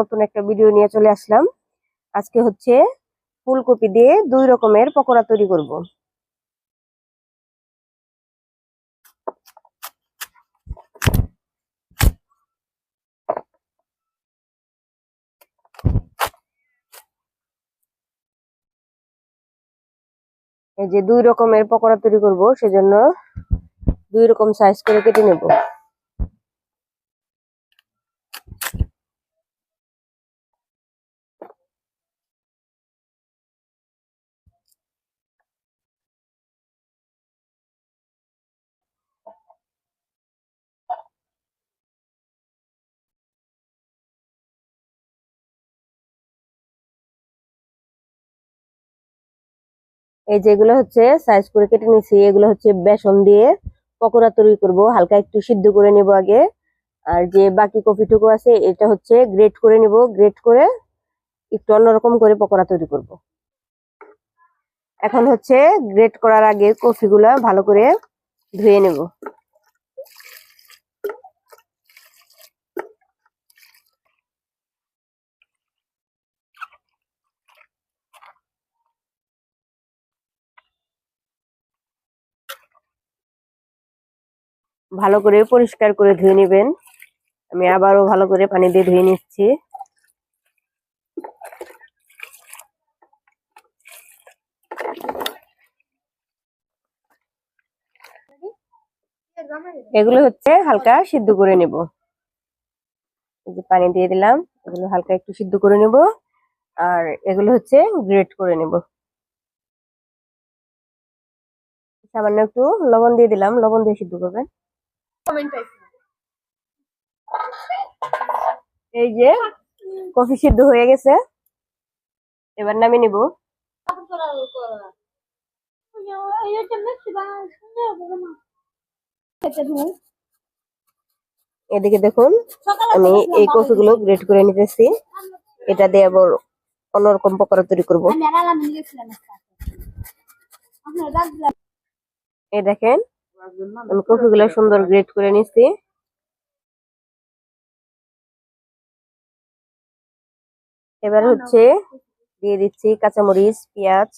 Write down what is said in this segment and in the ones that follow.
নতুন একটা ভিডিও নিয়ে চলে আসলাম। আজকে হচ্ছে ফুলকপি দিয়ে দুই রকমের পকোড়া তৈরি করব। এই যে দুই রকমের পকোড়া তৈরি করব, সেজন্য দুই রকম সাইজ করে কেটে নেব। এই যেগুলো হচ্ছে সাইজ করে কেটে নিছি, এগুলো হচ্ছে বেসন দিয়ে পকোড়া তৈরি করব। হালকা একটু সিদ্ধ করে নেব আগে। আর যে বাকি কফিটুকু আছে, এটা হচ্ছে গ্রেট করে নেব। গ্রেট করে একটু অন্যরকম করে পকোড়া তৈরি করব। এখন হচ্ছে গ্রেট করার আগে কফিগুলো ভালো করে ধুয়ে নেব। ভালো করে পরিষ্কার করে ধুয়ে নেবেন। আমি আবারও ভালো করে পানি দিয়ে ধুয়ে নিচ্ছি। এগুলো হচ্ছে হালকা সিদ্ধ করে নেব। পানি দিয়ে দিলাম, এগুলো হালকা একটু সিদ্ধ করে নেব। আর এগুলো হচ্ছে গ্রেট করে নেব। সামান্য একটু লবণ দিয়ে দিলাম, লবণ দিয়ে সিদ্ধ করবেন। এই যে, কফি সিদ্ধ হয়ে গেছে। এবার নামিয়ে নিব। এদিকে দেখুন, আমি এই কফি গুলো গ্রেট করে নিতেছি। এটা দিয়ে আবার অন্যরকম পকোড়া তৈরি করব। এই দেখেন আমি কফি গুলো সুন্দর গ্রেট করে নিচ্ছি এবার হচ্ছে দিয়ে দিচ্ছি কাঁচামরিচ পেঁয়াজ।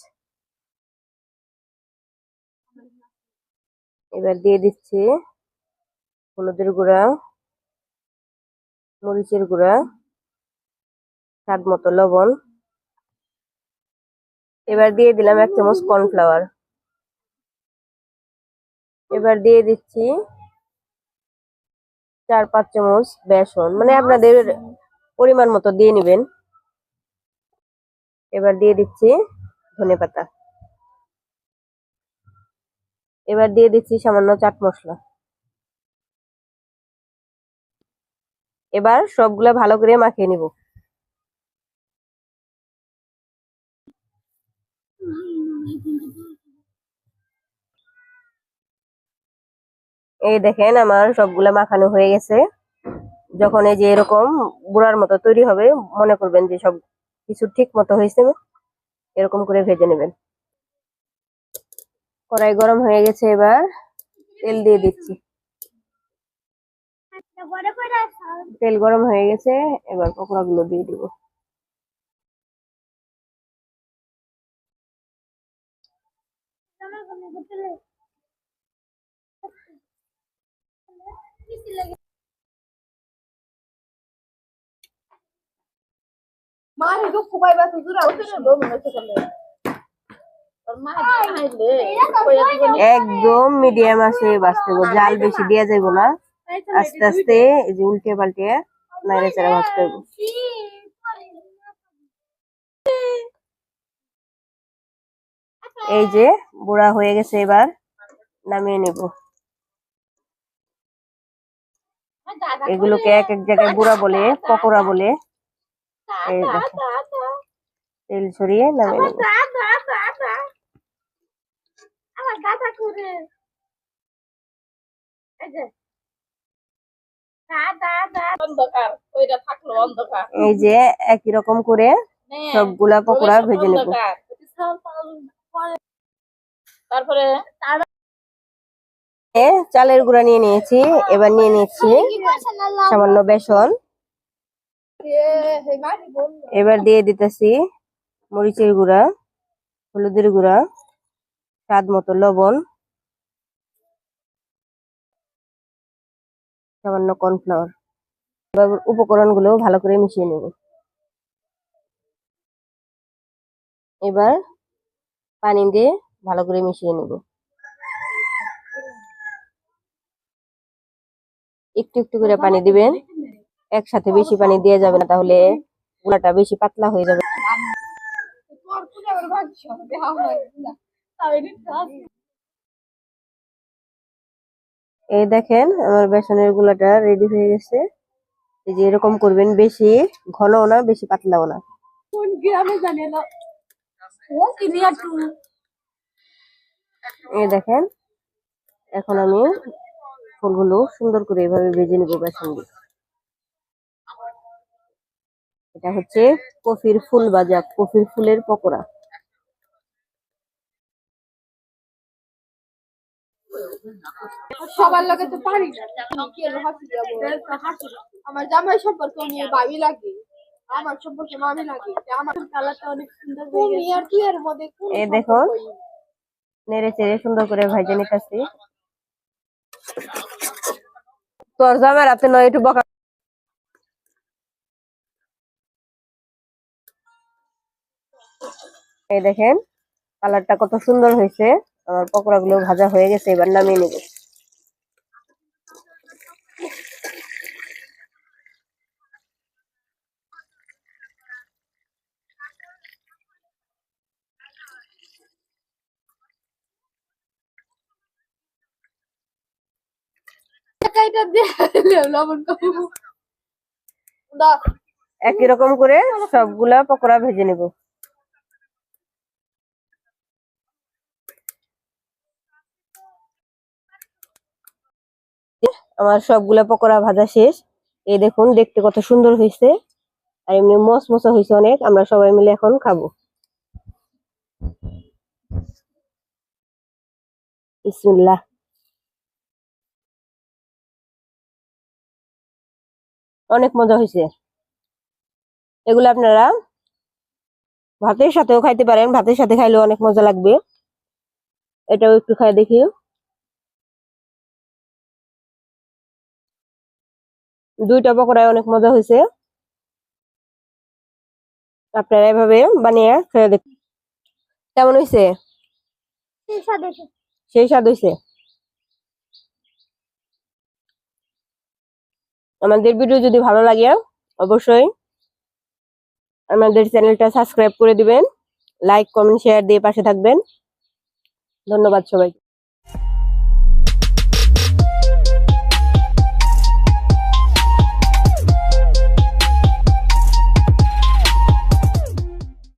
এবার দিয়ে দিচ্ছি হলুদের গুঁড়া মরিচের গুঁড়া স্বাদ মতো লবণ। এবার দিয়ে দিলাম এক চামচ কর্নফ্লাওয়ার এবার দিয়ে দিচ্ছি চার, পাঁচ চামচ বেসন। মানে আপনাদের পরিমাণ মতো দিয়ে নেবেন। এবার দিয়ে দিচ্ছি ধনে পাতা। এবার দিয়ে দিচ্ছি সামান্য চাট মশলা। এবার সবগুলা ভালো করে মাখিয়ে নিব। এই দেখেন আমার সবগুলা মাখানো হয়ে গেছে। যখন এই যে এরকম বুড়ার মতো তৈরি হবে, মনে করবেন যে সব কিছু ঠিক মতো হয়েছে। এরকম করে ভেজে নেবেন। কড়াই গরম হয়ে গেছে এবার। তেল দিয়ে দিচ্ছি। তেল গরম হয়ে গেছে, এবার পকোড়া গুলো দিয়ে দিব। মারে মনে হচ্ছে একদম মিডিয়াম আছে বাঁচতে জাল বেশি দেওয়া যাবে না। আস্তে আস্তে এই যে উল্টে পাল্টে নাইড়ে চাড়া ভাজতে হবে এই যে বুড়া হয়ে গেছে এবার নামিয়ে নেব। এগুলোকে এক এক জায়গায় বুড়া বলে পকোড়া বলে। এই দেখো। তেল ছড়িয়ে নামিয়ে এই যে। দাদা দাদা। অন্ধকার ওইটা থাকল অন্ধকার। এই যে একই রকম করে সবগুলা পকোড়া ভেজে নেব। তারপরে চালের গুঁড়া নিয়ে নিয়েছি এবার নিয়ে নিচ্ছি সামান্য বেসন। এবার দিয়ে দিতেছি মরিচের গুঁড়া, হলুদের গুঁড়া, স্বাদ মতো লবণ, সামান্য কর্নফ্লাওয়ার। এবার উপকরণগুলো ভালো করে মিশিয়ে নেব। এবার পানি দিয়ে ভালো করে মিশিয়ে নেব। একটু একটু করে পানি দিবেন। একসাথে বেশি পানি দেওয়া যাবে না তাহলে গুলাটা বেশি পাতলা হয়ে যাবে। এই দেখেন আমার বেসনের গুলাটা রেডি হয়ে গেছে। এই যে এরকম করবেন বেশি ঘনও না বেশি পাতলাও না। কোন গ্রামে জানি না। এই দেখেন এখন আমি ফুলগুলো সুন্দর করে এভাবে ভেজে নিব বেসন দিয়ে এটা হচ্ছে কফির ফুল ভাজা কফির ফুলের পকোড়া। সবার লগে তো পারি আমার জামাই সম্পর্কে আমি ভাবি লাগে আমার সম্পর্কে মামি লাগে আমার কালারটা অনেক সুন্দর তুমি আর কি এর মধ্যে এই দেখো। নেড়ে চেড়ে সুন্দর করে ভেজে নিতেছি। তোর জামাই রাতে নয় একটু বকা এই দেখেন কালারটা কত সুন্দর হয়েছে। আমার পকোড়া গুলো ভাজা হয়ে গেছে এবার নামিয়ে নেব। একই রকম করে সবগুলা পকোড়া ভেজে নেব। আমার সবগুলা পকোড়া ভাজা শেষ। এই দেখুন, দেখতে কত সুন্দর হয়েছে। আর এমনি মচমচা হয়েছে অনেক। আমরা সবাই মিলে এখন খাব। বিসমিল্লাহ। অনেক মজা হয়েছে। এগুলো আপনারা ভাতের সাথেও খাইতে পারেন। ভাতের সাথে খাইলেও অনেক মজা লাগবে। এটাও একটু খাই দেখি। দুইটা পকোড়ায় অনেক মজা হয়েছে। আপনারা এভাবে বানিয়ে খেয়ে দেখ কেমন হয়েছে? সেই স্বাদ হয়েছে। আমাদের ভিডিও যদি ভালো লাগে অবশ্যই আমাদের চ্যানেলটা সাবস্ক্রাইব করে দিবেন লাইক কমেন্ট শেয়ার দিয়ে পাশে থাকবেন। ধন্যবাদ সবাই